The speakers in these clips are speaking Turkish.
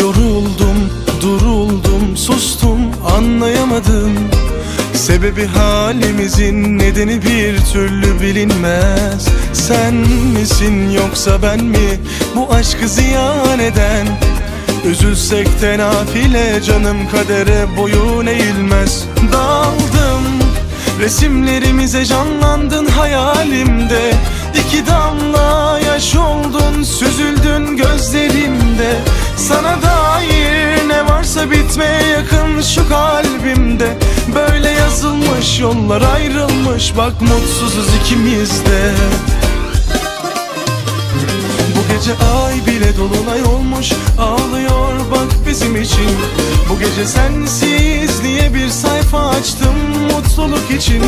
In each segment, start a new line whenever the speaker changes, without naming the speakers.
Yoruldum, duruldum, sustum, anlayamadım. Sebebi halimizin nedeni bir türlü bilinmez. Sen misin yoksa ben mi? Bu aşkı ziyan eden. Üzülsek de nafile canım kadere boyun eğilmez. Daldım resimlerimize canlandın hayalimde. İki damla yaş oldun süzüldün gözlerimde. Yollar ayrılmış bak mutsuzuz ikimiz de. Bu gece ay bile dolunay olmuş Ağlıyor bak bizim için. Bu gece sensiz diye bir sayfa açtım Mutluluk için.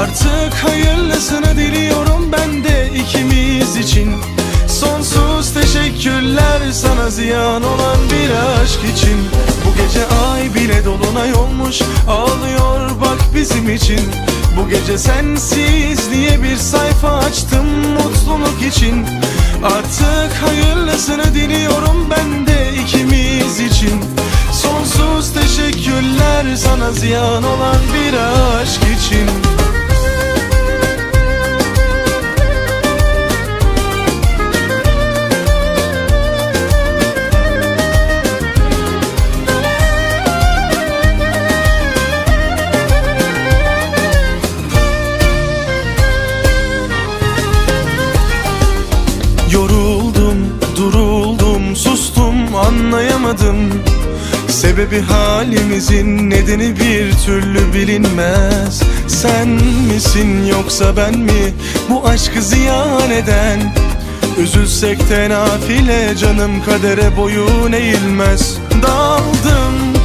Artık hayırlısını diliyorum ben de ikimiz için. Sonsuz teşekkürler sana ziyan olan bir aşk için bile dolunay olmuş. Ağlıyor bak bizim için. Bu gece sensiz diye bir sayfa açtım mutluluk için. Artık hayırlısını diliyorum ben de ikimiz için. Sonsuz teşekkürler sana ziyan olan bir aşk için Sebebi halimizin nedeni bir türlü bilinmez. Sen misin yoksa ben mi? Bu aşkı ziyan eden. Üzülsek de nafile canım kadere boyun eğilmez. Daldım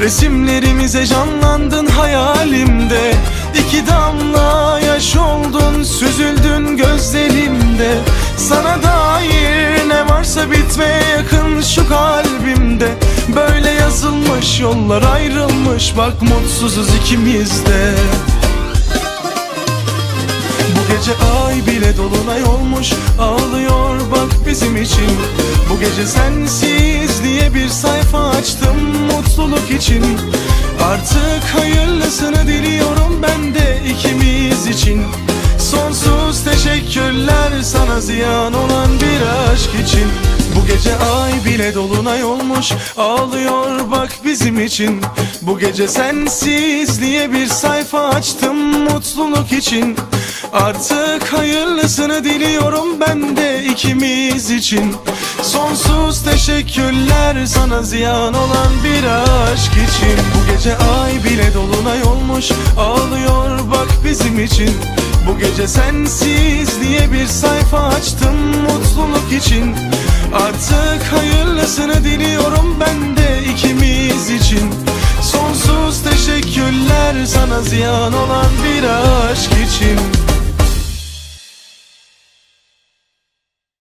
resimlerimize canlandın hayalimde. İki damla yaş oldun süzüldün gözlerimde. Sana dair ne varsa bitmeye yakın şu kalbimde Böyle yazılmış yollar ayrılmış. Bak mutsuzuz ikimiz de bu gece ay bile dolunay olmuş. Ağlıyor bak bizim için. Bu gece sensiz diye bir sayfa açtım Mutluluk için. Artık hayırlısını diliyorum ben de ikimiz için. Sonsuz teşekkürler sana ziyan olan bir aşk için gece ay bile dolunay olmuş. Ağlıyor bak bizim için. Bu gece sensiz diye bir sayfa açtım mutluluk için. Artık hayırlısını diliyorum ben de ikimiz için. Sonsuz teşekkürler sana ziyan olan bir aşk için. Bu gece ay bile dolunay olmuş. Ağlıyor bak bizim için. Bu gece sensiz diye bir sayfa açtım mutluluk için Artık hayırlısını diliyorum ben de ikimiz için. Sonsuz teşekkürler sana ziyan olan bir aşk için